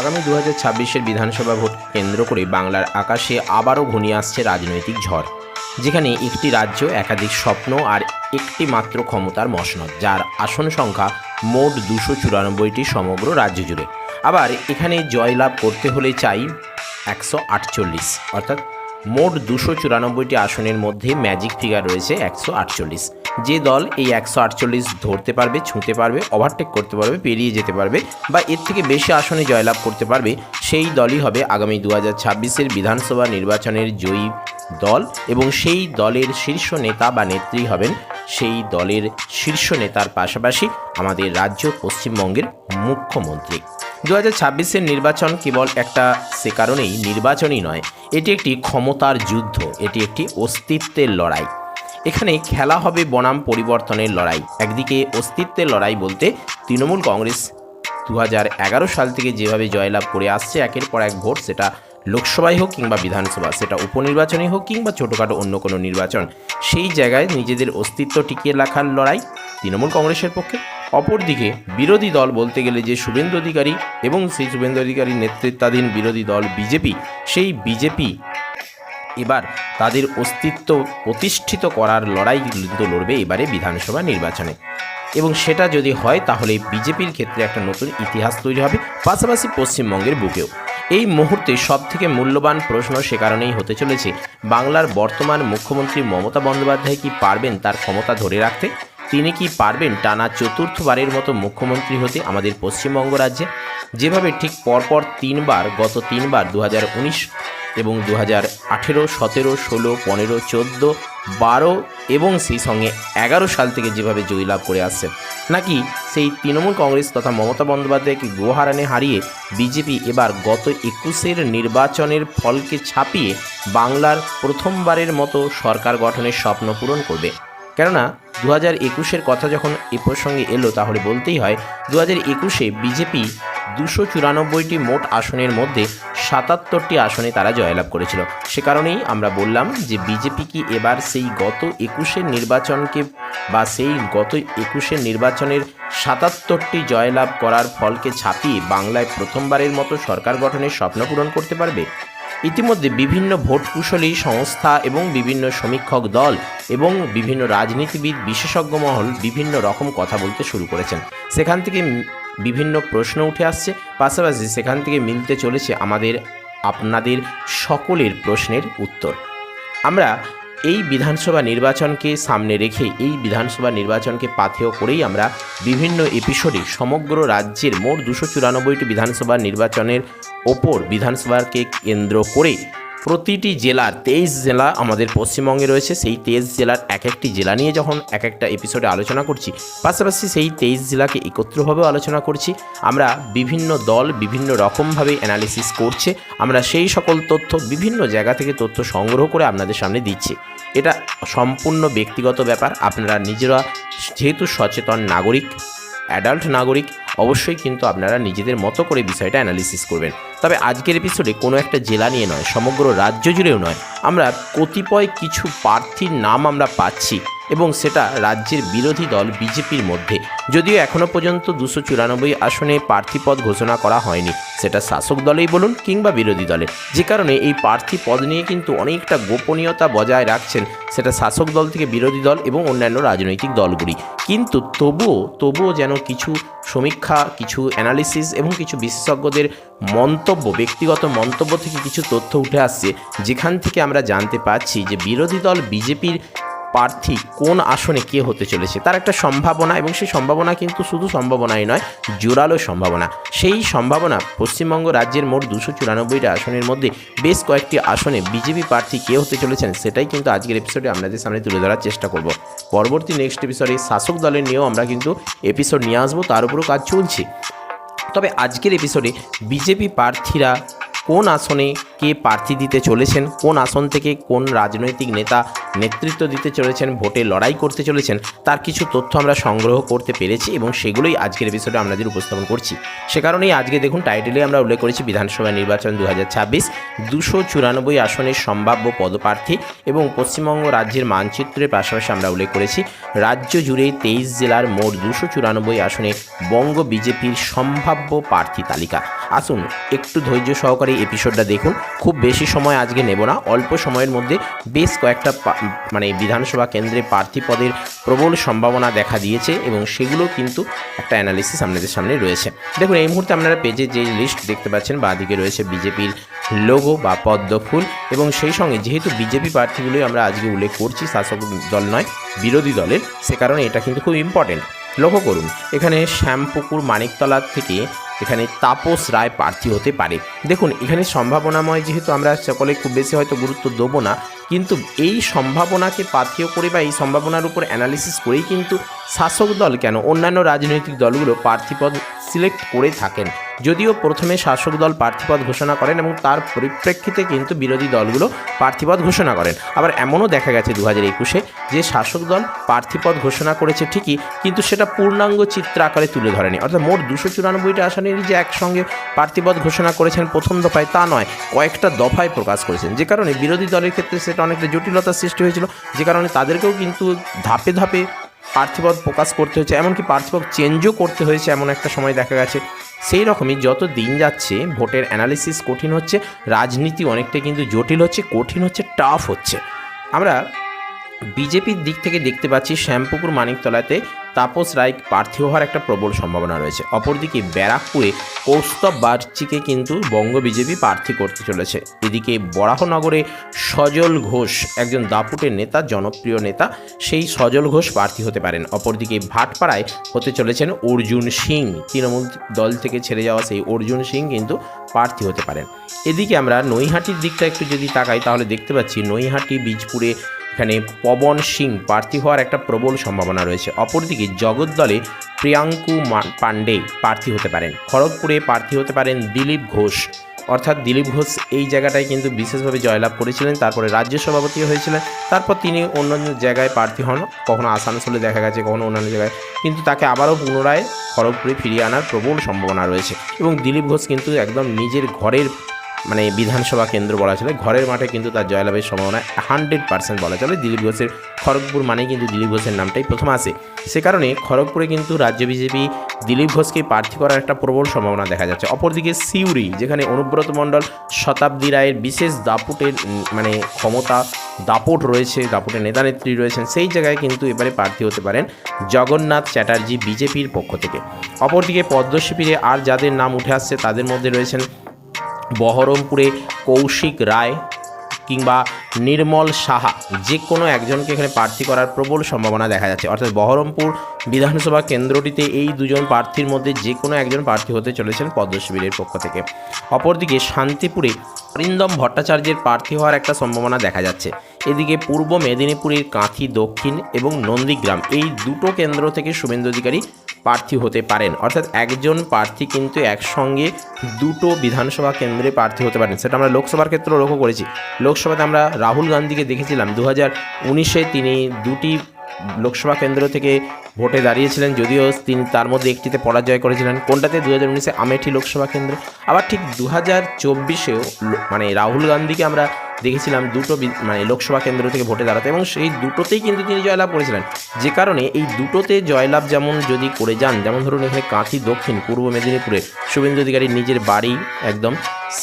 আগামী দু হাজার ছাব্বিশের বিধানসভা ভোট কেন্দ্র করে বাংলার আকাশে আবারও ঘনিয়ে আসছে রাজনৈতিক ঝড়, যেখানে একটি রাজ্য একাধিক স্বপ্ন আর একটি মাত্র ক্ষমতার মসনদ, যার আসন সংখ্যা মোট দুশো চুরানব্বইটি সমগ্র রাজ্য জুড়ে। আবার এখানে জয়লাভ করতে হলে চাই একশো আটচল্লিশ, অর্থাৎ মোট দুশো চুরানব্বইটি আসনের মধ্যে ম্যাজিক ফিগার রয়েছে একশো আটচল্লিশ। যে দল এই একশো আটচল্লিশ ধরতে পারবে, ছুঁতে পারবে ওভারটেক করতে পারবে, পেরিয়ে যেতে পারবে বা এর থেকে বেশি আসনে জয়লাভ করতে পারবে, সেই দলই হবে আগামী দু হাজার ছাব্বিশের বিধানসভা নির্বাচনের জয়ী দল এবং সেই দলের শীর্ষ নেতা বা নেত্রী হবেন সেই দলের শীর্ষ নেতার পাশাপাশি আমাদের রাজ্য পশ্চিমবঙ্গের মুখ্যমন্ত্রী। দু হাজার ছাব্বিশের নির্বাচন কেবল একটা সে কারণেই নির্বাচনই নয়, এটি একটি ক্ষমতার যুদ্ধ, এটি একটি অস্তিত্বের লড়াই। এখানে খেলা হবে বনাম পরিবর্তনের লড়াই। একদিকে অস্তিত্বের লড়াই বলতে তৃণমূল কংগ্রেস। দু সাল থেকে যেভাবে জয়লাভ করে আসছে, একের পর এক ভোট, সেটা লোকসভায় হোক কিংবা বিধানসভা, সেটা উপনির্বাচনই হোক কিংবা ছোটোখাটো অন্য কোনো নির্বাচন, সেই জায়গায় নিজেদের অস্তিত্ব টিকিয়ে রাখার লড়াই তৃণমূল কংগ্রেসের পক্ষে। অপরদিকে বিরোধী দল বলতে গেলে যে শুভেন্দু অধিকারী এবং সেই শুভেন্দু অধিকারীর নেতৃত্বাধীন বিরোধী দল বিজেপি, সেই বিজেপি এবার তাদের অস্তিত্ব প্রতিষ্ঠিত করার লড়াই লড়বে এবারে বিধানসভা নির্বাচনে। এবং সেটা যদি হয়, তাহলে বিজেপির ক্ষেত্রে একটা নতুন ইতিহাস তৈরি হবে, পাশাপাশি পশ্চিমবঙ্গের বুকেও। এই মুহূর্তে সবথেকে মূল্যবান প্রশ্ন সে কারণেই হতে চলেছে, বাংলার বর্তমান মুখ্যমন্ত্রী মমতা বন্দ্যোপাধ্যায় কি পারবেন তার ক্ষমতা ধরে রাখতে? তিনি কি পারবেন টানা চতুর্থবারের মতো মুখ্যমন্ত্রী হতে আমাদের পশ্চিমবঙ্গ রাজ্যে? যেভাবে ঠিক পরপর তিনবার, গত তিনবার দু হাজার উনিশ এবং দু হাজার আঠেরো, সতেরো, ষোলো, পনেরো, চোদ্দ, বারো এবং সেই সঙ্গে এগারো সাল থেকে যেভাবে জয়লাভ করে আসছে, নাকি সেই তৃণমূল কংগ্রেস তথা মমতা বন্দ্যোপাধ্যায়কে গোহারানে হারিয়ে বিজেপি এবার গত একুশের নির্বাচনের ফলকে ছাপিয়ে বাংলার প্রথমবারের মতো সরকার গঠনের স্বপ্ন পূরণ করবে? কেননা দু হাজার একুশের কথা যখন এ প্রসঙ্গে এলো, তাহলে বলতেই হয় দু হাজার একুশে বিজেপি দুশো চুরানব্বইটি মোট আসনের মধ্যে সাতাত্তরটি আসনে তারা জয়লাভ করেছিল। সে কারণেই আমরা বললাম যে বিজেপি কি এবার সেই গত একুশের নির্বাচনকে বা সেই গত একুশের নির্বাচনের সাতাত্তরটি জয়লাভ করার ফলকে ছাপিয়ে বাংলায় প্রথমবারের মতো সরকার গঠনের স্বপ্ন পূরণ করতে পারবে? ইতিমধ্যে বিভিন্ন ভোট কুশলী সংস্থা এবং বিভিন্ন সমীক্ষক দল এবং বিভিন্ন রাজনীতিবিদ, বিশেষজ্ঞ মহল বিভিন্ন রকম কথা বলতে শুরু করেছেন। সেখান থেকে বিভিন্ন প্রশ্ন উঠে আসছে। পাশাপাশি সেখান থেকে মিলতে চলেছে আমাদের, আপনাদের সকলের প্রশ্নের উত্তর। আমরা এই বিধানসভা নির্বাচনকে সামনে রেখে, এই বিধানসভা নির্বাচনকে পাথেয় করেই আমরা বিভিন্ন এপিসোডে সমগ্র রাজ্যের মোট দুশো চুরানব্বইটি বিধানসভা নির্বাচনের ওপর বিধানসভাকে কেন্দ্র করে প্রতিটি জেলার তেইশ জেলা আমাদের পশ্চিমবঙ্গে রয়েছে। সেই তেইশ জেলার এক একটি জেলা নিয়ে যখন এক একটা এপিসোডে আলোচনা করছি, পাশাপাশি সেই তেইশ জেলাকে একত্রভাবেও আলোচনা করছি। আমরা বিভিন্ন দল বিভিন্ন রকমভাবে অ্যানালিসিস করছে। আমরা সেই সকল তথ্য বিভিন্ন জায়গা থেকে তথ্য সংগ্রহ করে আপনাদের সামনে দিচ্ছি। এটা সম্পূর্ণ ব্যক্তিগত ব্যাপার। আপনারা নিজেরা যেহেতু সচেতন নাগরিক অ্যাডাল্ট নাগরিক, অবশ্যই কিন্তু আপনারা নিজেদের মতো করে বিষয়টা অ্যানালিসিস করবেন। তবে আজকের এপিসোডে কোনো একটা জেলা নিয়ে নয় সমগ্র রাজ্য জুড়েও নয়। আমরা কতিপয় কিছু প্রার্থীর নাম আমরা পাচ্ছি এবং সেটা রাজ্যের বিরোধী দল বিজেপির মধ্যে। যদিও এখনও পর্যন্ত দুশো চুরানব্বই আসনে প্রার্থীপদ ঘোষণা করা হয়নি। সেটা শাসক দলেই বলুন কিংবা বিরোধী দলে যে কারণে এই প্রার্থী পদ নিয়ে কিন্তু অনেকটা গোপনীয়তা বজায় রাখছেন সেটা শাসক দল থেকে বিরোধী দল এবং অন্যান্য রাজনৈতিক দলগুলি। কিন্তু তবুও তবুও যেন কিছু সমীক্ষা, কিছু অ্যানালিসিস এবং কিছু বিশেষজ্ঞদের মন্তব্য, ব্যক্তিগত মন্তব্য থেকে কিছু তথ্য উঠে আসছে, যেখান থেকে আমরা জানতে পারছি যে বিরোধী দল বিজেপির প্রার্থী কোন আসনে কে হতে চলেছে, তার একটা সম্ভাবনা এবং সেই সম্ভাবনা কিন্তু শুধু সম্ভাবনাই নয়, জোরালো সম্ভাবনা। সেই সম্ভাবনা পশ্চিমবঙ্গ রাজ্যের মোট দুশো চুরানব্বইটা আসনের মধ্যে বেশ কয়েকটি আসনে বিজেপি প্রার্থী কে হতে চলেছেন সেটাই কিন্তু আজকের এপিসোডে আপনাদের সামনে তুলে ধরার চেষ্টা করব। পরবর্তী নেক্সট এপিসোডে শাসক দলের নিয়েও আমরা কিন্তু এপিসোড নিয়ে আসব, তার উপরও কাজ চলছে। তবে আজকের এপিসোডে বিজেপি প্রার্থীরা কোন আসনে কে প্রার্থী দিতে চলেছেন, কোন আসন থেকে কোন রাজনৈতিক নেতা নেতৃত্ব দিতে চলেছেন, ভোটে লড়াই করতে চলেছেন, তার কিছু তথ্য আমরা সংগ্রহ করতে পেরেছি এবং সেগুলোই আজকের এপিসোডে আপনাদের উপস্থাপন করছি। সে কারণেই আজকে দেখুন টাইটেলে আমরা উল্লেখ করেছি বিধানসভা নির্বাচন দু হাজার ছাব্বিশ, দুশো চুরানব্বই আসনের সম্ভাব্য পদপ্রার্থী এবং পশ্চিমবঙ্গ রাজ্যের মানচিত্রের পাশাপাশি আমরা উল্লেখ করেছি, রাজ্য জুড়ে তেইশ জেলার মোট দুশো চুরানব্বই আসনে বঙ্গ বিজেপির সম্ভাব্য প্রার্থী তালিকা। আসুন একটু ধৈর্য সহকারে এই এপিসোডটা দেখুন। খুব বেশি সময় আজকে নেব না। অল্প সময়ের মধ্যে বেশ কয়েকটা মানে বিধানসভা কেন্দ্রে প্রার্থী পদের প্রবল সম্ভাবনা দেখা দিয়েছে এবং সেগুলো কিন্তু একটা অ্যানালিসিস আপনাদের সামনে রয়েছে। দেখুন, এই মুহূর্তে আপনারা পেজে যে লিস্ট দেখতে পাচ্ছেন বাঁদিকে রয়েছে বিজেপির লোগো বা পদ্ম ফুল এবং সেই সঙ্গে যেহেতু বিজেপি প্রার্থীগুলোই আমরা আজকে উল্লেখ করছি, শাসক দল নয়, বিরোধী দলের, সে কারণে এটা কিন্তু খুব ইম্পর্টেন্ট লক্ষ্য করুন, এখানে শ্যামপুকুর মানিকতলা থেকে এখানে তাপস রায় প্রার্থী হতে পারে। দেখুন, এখানে সম্ভাবনাময় যেহেতু আমরা সকলে খুব বেশি হয়তো গুরুত্ব দেবো না, কিন্তু এই সম্ভাবনাকে পাথেয় করে বা এই সম্ভাবনার উপর অ্যানালিসিস করেই কিন্তু শাসক দল কেন? অন্যান্য রাজনৈতিক দলগুলো প্রার্থীপদ সিলেক্ট করে থাকেন। যদিও প্রথমে শাসক দল প্রার্থীপদ ঘোষণা করেন এবং তার পরিপ্রেক্ষিতে কিন্তু বিরোধী দলগুলো প্রার্থীপদ ঘোষণা করেন। আবার এমনও দেখা গেছে দু হাজার একুশে যে শাসক দল প্রার্থীপদ ঘোষণা করেছে ঠিকই, কিন্তু সেটা পূর্ণাঙ্গ চিত্র আকারে তুলে ধরেনি। অর্থাৎ মোট দুশো চুরানব্বইটা আসনেরই যে একসঙ্গে প্রার্থীপদ ঘোষণা করেছেন প্রথম দফায় তা নয়, কয়েকটা দফায় প্রকাশ করেছেন। যে কারণে বিরোধী দলের ক্ষেত্রে সেটা অনেকটা জটিলতার সৃষ্টি হয়েছিল, যে কারণে তাদেরকেও কিন্তু ধাপে ধাপে প্রার্থীপদ প্রকাশ করতে হয়েছে, এমনকি প্রার্থীপদ চেঞ্জও করতে হয়েছে এমন একটা সময় দেখা গেছে। সেই রকমই যত দিন যাচ্ছে, ভোটের অ্যানালিসিস কঠিন হচ্ছে, রাজনীতি অনেকটাই কিন্তু জটিল হচ্ছে, কঠিন হচ্ছে টাফ হচ্ছে। আমরা বিজেপির দিক থেকে দেখতে পাচ্ছি শ্যামপুকুর মানিকতলাতে তাপস রায় প্রার্থী হওয়ার একটা প্রবল সম্ভাবনা রয়েছে। অপরদিকে ব্যারাকপুরে কৌস্তব বার্চিকে কিন্তু বঙ্গ বিজেপি প্রার্থী করতে চলেছে। এদিকে বরাহনগরে সজল ঘোষ একজন দাপুটের নেতা, জনপ্রিয় নেতা, সেই সজল ঘোষ প্রার্থী হতে পারেন। অপরদিকে ভাটপাড়ায় হতে চলেছেন অর্জুন সিং। তৃণমূল দল থেকে ছেড়ে যাওয়া সেই অর্জুন সিং কিন্তু প্রার্থী হতে পারেন। এদিকে আমরা নৈহাটির দিকটা একটু যদি তাকাই, তাহলে দেখতে পাচ্ছি নৈহাটি, বীজপুরে এখানে পবন সিং প্রার্থী হওয়ার একটা প্রবল সম্ভাবনা রয়েছে। অপরদিকে জগদ্দলে প্রিয়াঙ্কু পাণ্ডে প্রার্থী হতে পারেন। খড়গপুরে প্রার্থী হতে পারেন দিলীপ ঘোষ। অর্থাৎ দিলীপ ঘোষ এই জায়গাটায় কিন্তু বিশেষভাবে জয়লাভ করেছিলেন, তারপরে রাজ্য সভাপতি হয়েছিলেন, তারপর তিনি অন্য জায়গায় প্রার্থী হন, কখনো আসানসোলে দেখা গেছে, কখনো অন্যান্য জায়গায়। কিন্তু তাকে আবারও পুনরায় খড়গপুরে ফিরিয়ে আনার প্রবল সম্ভাবনা রয়েছে। এবং দিলীপ ঘোষ কিন্তু একদম নিজের ঘরের মানে বিধানসভা কেন্দ্র বলা চলে, ঘরের মাঠে কিন্তু তার জয়লাভের সম্ভাবনা হান্ড্রেড পার্সেন্ট বলা চলে। দিলীপ ঘোষের খড়গপুর মানেই কিন্তু দিলীপ ঘোষের নামটাই প্রথম আসে। সে কারণে খড়গপুরে কিন্তু রাজ্য বিজেপি দিলীপ ঘোষকে প্রার্থী করার একটা প্রবল সম্ভাবনা দেখা যাচ্ছে। অপরদিকে সিউড়ি, যেখানে অনুব্রত মণ্ডল, শতাব্দী রায়ের বিশেষ দাপুটের মানে ক্ষমতা দাপট রয়েছে, দাপটের নেতা নেত্রী রয়েছেন, সেই জায়গায় কিন্তু এবারে প্রার্থী হতে পারেন জগন্নাথ চ্যাটার্জি বিজেপির পক্ষ থেকে। অপরদিকে পদ্ম শিবিরে আর যাদের নাম উঠে আসছে, তাদের মধ্যে রয়েছেন বহরমপুরে কৌশিক রায় কিংবা নির্মল সাহা, যে কোনো একজনকে এখানে প্রার্থী করার প্রবল সম্ভাবনা দেখা যাচ্ছে। অর্থাৎ বহরমপুর বিধানসভা কেন্দ্রটিতে এই দুজন প্রার্থীর মধ্যে যে কোনো একজন প্রার্থী হতে চলেছেন পদ্মশিবিরের পক্ষ থেকে। অপরদিকে শান্তিপুরে অরিন্দম ভট্টাচার্যের প্রার্থী হওয়ার একটা সম্ভাবনা দেখা যাচ্ছে। এদিকে পূর্ব মেদিনীপুরের কাঁথি দক্ষিণ এবং নন্দীগ্রাম, এই দুটো কেন্দ্র থেকে শুভেন্দু অধিকারী প্রার্থী হতে পারেন। অর্থাৎ একজন প্রার্থী কিন্তু একসঙ্গে দুটো বিধানসভা কেন্দ্রে প্রার্থী হতে পারেন। সেটা আমরা লোকসভার ক্ষেত্রেও লক্ষ্য করেছি। লোকসভাতে আমরা রাহুল গান্ধীকে দেখেছিলাম। দু হাজার উনিশে তিনি দুটি লোকসভা কেন্দ্র থেকে ভোটে দাঁড়িয়েছিলেন। যদিও তিনি তার মধ্যে একটিতে পরাজয় করেছিলেন। কোনটাতে? দু হাজার উনিশে আমেঠি লোকসভা কেন্দ্র। আবার ঠিক দু হাজার চব্বিশেও মানে রাহুল গান্ধীকে আমরা দেখেছিলাম দুটো মানে লোকসভা কেন্দ্র থেকে ভোটে দাঁড়াতে এবং সেই দুটোতেই কিন্তু তিনি জয়লাভ করেছিলেন। যে কারণে এই দুটোতে জয়লাভ যেমন যদি করে যান, যেমন ধরুন এখানে কাঁথি দক্ষিণ, পূর্ব মেদিনীপুরে শুভেন্দু অধিকারীর নিজের বাড়ি একদম,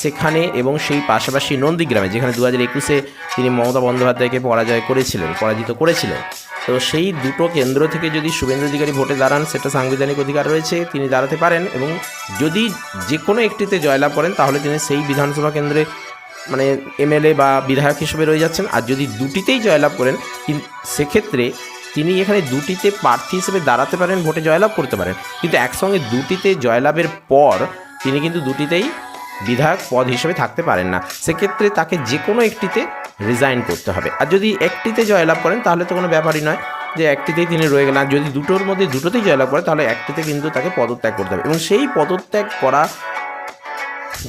সেখানে এবং সেই পাশাপাশি নন্দীগ্রামে, যেখানে দু হাজার একুশে তিনি মমতা বন্দ্যোপাধ্যায়কে পরাজয় করেছিলেন, পরাজিত করেছিলেন। তো সেই দুটো কেন্দ্র থেকে যদি শুভেন্দু অধিকারী ভোটে দাঁড়ান, সেটা সাংবিধানিক অধিকার রয়েছে, তিনি দাঁড়াতে পারেন এবং যদি যে কোনো একটিতে জয়লাভ করেন, তাহলে তিনি সেই বিধানসভা কেন্দ্রে মানে এমএলএ বা বিধায়ক হিসেবে রয়ে যাচ্ছেন। আর যদি দুটিতেই জয়লাভ করেন সেক্ষেত্রে তিনি এখানে দুটিতে প্রার্থী হিসেবে দাঁড়াতে পারেন, ভোটে জয়লাভ করতে পারেন। কিন্তু একসঙ্গে দুটিতে জয়লাভের পর তিনি কিন্তু দুটিতেই বিধায়ক পদ হিসেবে থাকতে পারেন না। সেক্ষেত্রে তাকে যে কোনো একটিতে রিজাইন করতে হবে। আর যদি একটিতে জয়লাভ করেন, তাহলে তো কোনো ব্যাপারই নয় যে একটিতেই তিনি রয়ে গেলেন। যদি দুটোর মধ্যে দুটোতেই জয়লাভ করে, তাহলে একটিতে কিন্তু তাকে পদত্যাগ করতে হবে। এবং সেই পদত্যাগ করা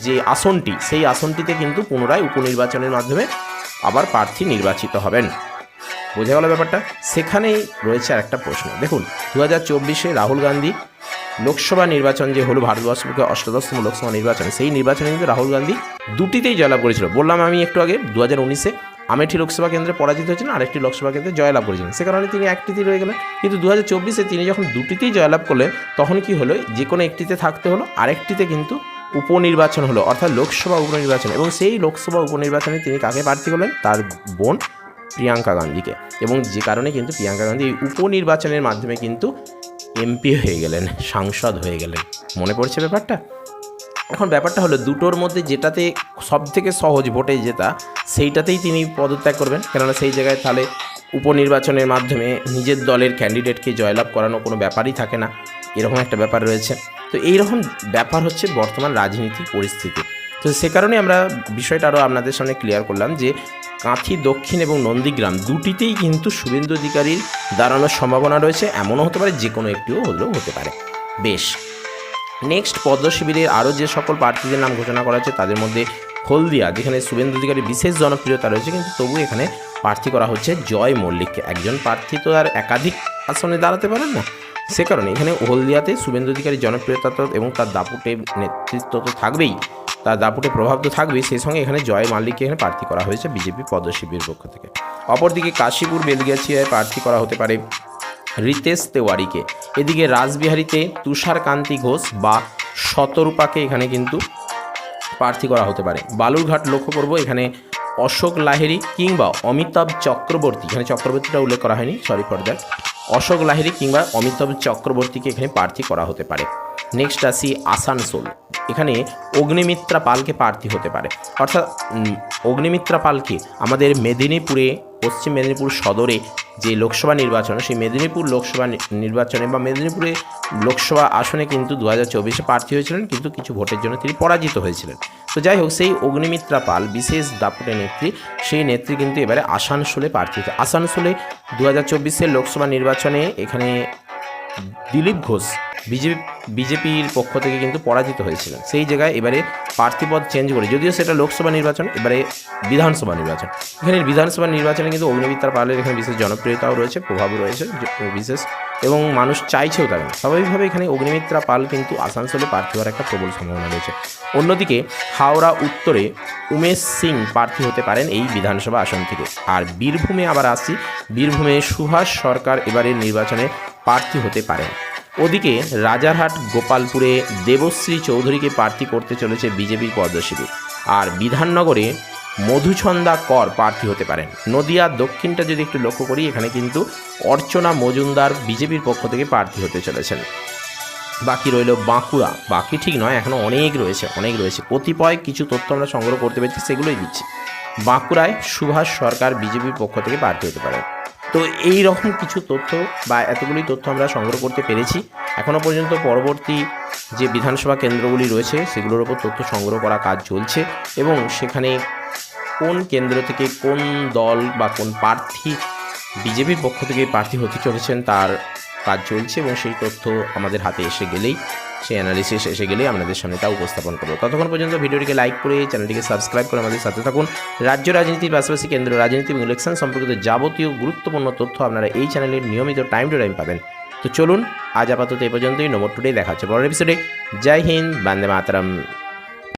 যে আসনটি, সেই আসনটিতে কিন্তু পুনরায় উপনির্বাচনের মাধ্যমে আবার প্রার্থী নির্বাচিত হবেন। বোঝা গেল ব্যাপারটা? সেখানেই রয়েছে আর একটা প্রশ্ন। দেখুন দু হাজার চব্বিশে রাহুল গান্ধী লোকসভা নির্বাচন যে হলো, ভারতবর্ষকে অষ্টাদশতম লোকসভা নির্বাচন, সেই নির্বাচনে কিন্তু রাহুল গান্ধী দুটিতেই জয়লাভ করেছিল। বললাম আমি একটু আগে দু হাজার উনিশে আমেঠি লোকসভা কেন্দ্রে পরাজিত হয়েছিলেন, আরেকটি লোকসভা কেন্দ্রে জয়লাভ করেছিলেন। সে কারণে তিনি একটিতেই রয়ে গেলেন। কিন্তু দু হাজার চব্বিশে তিনি যখন দুটিতেই জয়লাভ করলেন, তখন কি হলো? যে কোনো একটিতে থাকতে হলো, আরেকটিতে কিন্তু উপনির্বাচন হলো, অর্থাৎ লোকসভা উপনির্বাচন। এবং সেই লোকসভা উপনির্বাচনে তিনি কাকে প্রার্থী করলেন? তার বোন প্রিয়াঙ্কা গান্ধীকে। এবং যে কারণে কিন্তু প্রিয়াঙ্কা গান্ধী এই উপনির্বাচনের মাধ্যমে কিন্তু এমপি হয়ে গেলেন, সাংসদ হয়ে গেলেন। মনে পড়ছে ব্যাপারটা? এখন ব্যাপারটা হলো, দুটোর মধ্যে যেটাতে সব থেকে সহজ ভোটে জেতা, সেইটাতেই তিনি পদত্যাগ করবেন। কেননা সেই জায়গায় তাহলে উপনির্বাচনের মাধ্যমে নিজের দলের ক্যান্ডিডেটকে জয়লাভ করানো কোনো ব্যাপারই থাকে না। এরকম একটা ব্যাপার রয়েছে। তো এইরকম ব্যাপার হচ্ছে বর্তমান রাজনীতি পরিস্থিতি। তো সে কারণে আমরা বিষয়টা আরও আপনাদের সামনে ক্লিয়ার করলাম যে, কাঁথি, দক্ষিণ এবং নন্দীগ্রাম দুটিতেই কিন্তু শুভেন্দু অধিকারীর দাঁড়ানোর সম্ভাবনা রয়েছে। এমনও হতে পারে যে কোনো একটিও হলেও হতে পারে। বেশ। নেক্সট পদ্ম শিবিরের আরও যে সকল প্রার্থীদের নাম ঘোষণা করা হচ্ছে, তাদের মধ্যে হলদিয়া, যেখানে শুভেন্দু অধিকারীর বিশেষ জনপ্রিয়তা রয়েছে, কিন্তু তবু এখানে প্রার্থী করা হচ্ছে জয় মল্লিককে। একজন প্রার্থী তো আর একাধিক আসনে দাঁড়াতে পারেন না। সে কারণে এখানে হলদিয়াতে শুভেন্দু অধিকারীর জনপ্রিয়তা তো এবং তার দাপুটে নেতৃত্ব তো থাকবেই। তার দাপুটে প্রভাব তো থাকবেই সেই সঙ্গে এখানে জয় মাল্লিককে এখানে প্রার্থী করা হয়েছে বিজেপি পদ্ম শিবির পক্ষ থেকে। অপরদিকে কাশীপুর বেলগিয়াছিয়ায় প্রার্থী করা হতে পারে রিতেশ তেওয়ারিকে। এদিকে রাসবিহারীতে তুষারকান্তি ঘোষ বা শতরূপাকে এখানে কিন্তু প্রার্থী করা হতে পারে। বালুরঘাট লক্ষ্য করব এখানে অশোক লাহেরি কিংবা অমিতাভ চক্রবর্তী, এখানে চক্রবর্তীটা উল্লেখ করা হয়নি sorry for that Ashok Lahiri কিংবা অমিতাভ চক্রবর্তীকে এখানে প্রার্থী করা হতে পারে। নেক্সট আসি আসানসোল এখানে অগ্নিমিত্রা পালকে প্রার্থী হতে পারে। অর্থাৎ অগ্নিমিত্রা পালকে আমাদের মেদিনীপুরে, পশ্চিম মেদিনীপুর সদরে যে লোকসভা নির্বাচন, সেই মেদিনীপুর লোকসভা নির্বাচনে বা মেদিনীপুরে লোকসভা আসনে কিন্তু দু হাজার চব্বিশে প্রার্থী হয়েছিলেন, কিন্তু কিছু ভোটের জন্য তিনি পরাজিত হয়েছিলেন। তো যাই হোক, সেই অগ্নিমিত্রা পাল, বিশেষ দাপুটে নেত্রী, সেই নেত্রী কিন্তু এবারে আসানসোলে প্রার্থী হয়েছে। আসানসোলে দু হাজার চব্বিশের লোকসভা নির্বাচনে এখানে দিলীপ ঘোষ বিজেপি বিজেপির পক্ষ থেকে কিন্তু পরাজিত হয়েছিলেন। সেই জায়গায় এবারে প্রার্থীপদ চেঞ্জ করে, যদিও সেটা লোকসভা নির্বাচন, এবারে বিধানসভা নির্বাচন। এখানে বিধানসভা নির্বাচনে কিন্তু অগ্নিমিত্রা পালের এখানে বিশেষ জনপ্রিয়তাও রয়েছে, প্রভাবও রয়েছে বিশেষ, এবং মানুষ চাইছেও তাকে স্বাভাবিকভাবে এখানে অগ্নিমিত্রা পাল কিন্তু আসানসোলে প্রার্থী হওয়ার একটা প্রবল সম্ভাবনা রয়েছে। অন্যদিকে হাওড়া উত্তরে উমেশ সিং প্রার্থী হতে পারেন এই বিধানসভা আসন থেকে। আর বীরভূমে আবার আসি বীরভূমে সুভাষ সরকার এবারের নির্বাচনে প্রার্থী হতে পারেন। ওদিকে রাজারহাট, গোপালপুরে দেবশ্রী চৌধুরীকে প্রার্থী করতে চলেছে বিজেপির পদ্মশিবির আর বিধাননগরে মধুছন্দা কর প্রার্থী হতে পারেন। নদিয়া, দক্ষিণটা যদি একটু লক্ষ্য করি, এখানে কিন্তু অর্চনা মজুমদার বিজেপির পক্ষ থেকে প্রার্থী হতে চলেছেন। বাকি রইল বাঁকুড়া। বাকি ঠিক নয় এখনও অনেক রয়েছে অনেক রয়েছে। কতিপয় কিছু তথ্য আমরা সংগ্রহ করতে পেরেছি, সেগুলোই দিচ্ছি। বাঁকুড়ায় সুভাষ সরকার বিজেপির পক্ষ থেকে প্রার্থী হতে পারে তো এই রকম কিছু তথ্য বা এতগুলি তথ্য আমরা সংগ্রহ করতে পেরেছি। এখনও পর্যন্ত পরবর্তী যে বিধানসভা কেন্দ্রগুলি রয়েছে, সেগুলোর ওপর তথ্য সংগ্রহ করা কাজ চলছে এবং সেখানে কোন কেন্দ্র থেকে কোন দল বা কোন প্রার্থী, বিজেপির পক্ষ থেকে প্রার্থী হতে চলেছেন তার কাজ চলছে এবং সেই তথ্য আমাদের হাতে এসে গেলেই, সেই অ্যানালিসিস এসে গেলেই আপনাদের সামনে তা উপস্থাপন করব। ততক্ষণ পর্যন্ত ভিডিওটিকে লাইক করে চ্যানেলটিকে সাবস্ক্রাইব করে আমাদের সাথে থাকুন। রাজ্য রাজনীতির পাশাপাশি কেন্দ্র রাজনীতি এবং ইলেকশন সম্পর্কিত যাবতীয় গুরুত্বপূর্ণ তথ্য আপনারা এই চ্যানেলের নিয়মিত টাইম টু টাইম পাবেন। তো চলুন, আজ আপাতত এই পর্যন্তই। নম্বর টুডে দেখা হচ্ছে পরের এপিসোডে জয় হিন্দ, বান্দে মাতারাম।